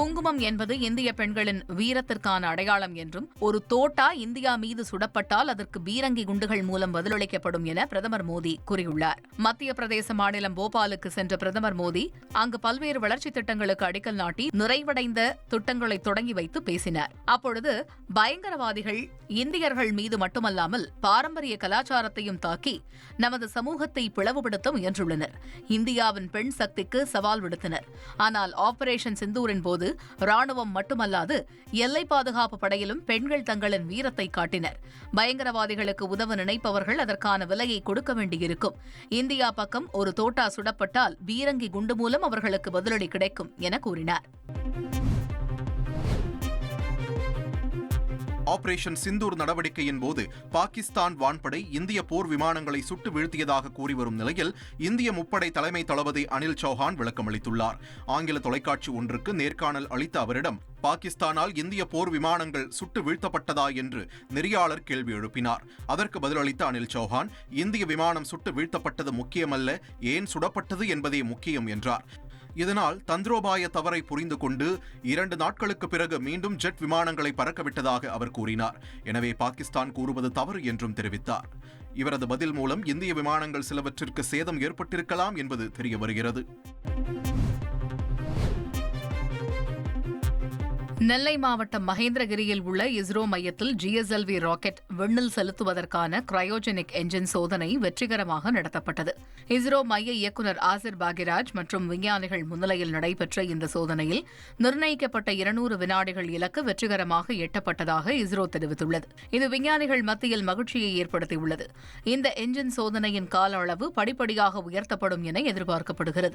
குங்குமம் என்பது இந்திய பெண்களின் வீரத்திற்கான அடையாளம் என்றும் ஒரு தோட்டா இந்தியா மீது சுடப்பட்டால் அதற்கு பீரங்கி குண்டுகள் மூலம் பதிலளிக்கப்படும் என பிரதமர் மோடி கூறியுள்ளார். மத்திய பிரதேச மாநிலம் போபாலுக்கு சென்ற பிரதமர் மோடி அங்கு பல்வேறு வளர்ச்சித் திட்டங்களுக்கு அடிக்கல் நாட்டி நிறைவடைந்த திட்டங்களை தொடங்கி வைத்து பேசினார். அப்பொழுது பயங்கரவாதிகள் இந்தியர்கள் மீது மட்டுமல்லாமல் பாரம்பரிய கலாச்சாரத்தையும் தாக்கி நமது சமூகத்தை பிளவுபடுத்த முயன்றுள்ளனர். இந்தியாவின் பெண் சக்திக்கு சவால் விடுத்தனர். ஆனால் ஆபரேஷன் சிந்தூரின் போது ராணுவம் மட்டுமல்லாது எல்லை பாதுகாப்பு படையிலும் பெண்கள் தங்களின் வீரத்தை காட்டினர். பயங்கரவாதிகளுக்கு உதவ நினைப்பவர்கள் அதற்கான விலையை கொடுக்க வேண்டியிருக்கும். இந்தியா பக்கம் ஒரு தோட்டா சுடப்பட்டால் பீரங்கி குண்டு மூலம் அவர்களுக்கு பதிலடி கிடைக்கும் என கூறினார். ஆபரேஷன் சிந்தூர் நடவடிக்கையின் போது பாகிஸ்தான் வான்படை இந்திய போர் விமானங்களை சுட்டு வீழ்த்தியதாக கூறி வரும் நிலையில் இந்திய முப்படை தலைமை தளபதி அனில் சௌஹான் விளக்கமளித்துள்ளார் ஆங்கில தொலைக்காட்சி ஒன்றுக்கு நேர்காணல் அளித்த அவரிடம் பாகிஸ்தானால் இந்திய போர் விமானங்கள் சுட்டு வீழ்த்தப்பட்டதா? என்று நெறியாளர் கேள்வி எழுப்பினார். அதற்கு பதிலளித்த அனில் சௌஹான் இந்திய விமானம் சுட்டு வீழ்த்தப்பட்டது முக்கியமல்ல ஏன் சுடப்பட்டது என்பதே முக்கியம் என்றார். இதனால் தந்திரோபாய தவறை புரிந்து கொண்டு இரண்டு நாட்களுக்கு பிறகு மீண்டும் ஜெட் விமானங்களை பறக்கவிட்டதாக அவர் கூறினார். எனவே பாகிஸ்தான் கூறுவது தவறு என்றும் தெரிவித்தார். இவரது பதில் மூலம் இந்திய விமானங்கள் சிலவற்றிற்கு சேதம் ஏற்பட்டிருக்கலாம் என்பது தெரிய வருகிறது. நெல்லை மாவட்டம் மகேந்திரகிரியில் உள்ள இஸ்ரோ மையத்தில் ஜிஎஸ்எல்வி ராக்கெட் விண்ணில் செலுத்துவதற்கான கிரயோஜெனிக் என்ஜின் சோதனை வெற்றிகரமாக நடத்தப்பட்டது. இஸ்ரோ மைய இயக்குநர் ஆசிர் பாகிராஜ் மற்றும் விஞ்ஞானிகள் முன்னிலையில் நடைபெற்ற இந்த சோதனையில் நிர்ணயிக்கப்பட்ட இருநூறு வினாடிகள் இலக்கு வெற்றிகரமாக எட்டப்பட்டதாக இஸ்ரோ தெரிவித்துள்ளது. இது விஞ்ஞானிகள் மத்தியில் மகிழ்ச்சியை ஏற்படுத்தியுள்ளது. இந்த என்ஜின் சோதனையின் கால அளவு படிப்படியாக உயர்த்தப்படும் என எதிர்பார்க்கப்படுகிறது.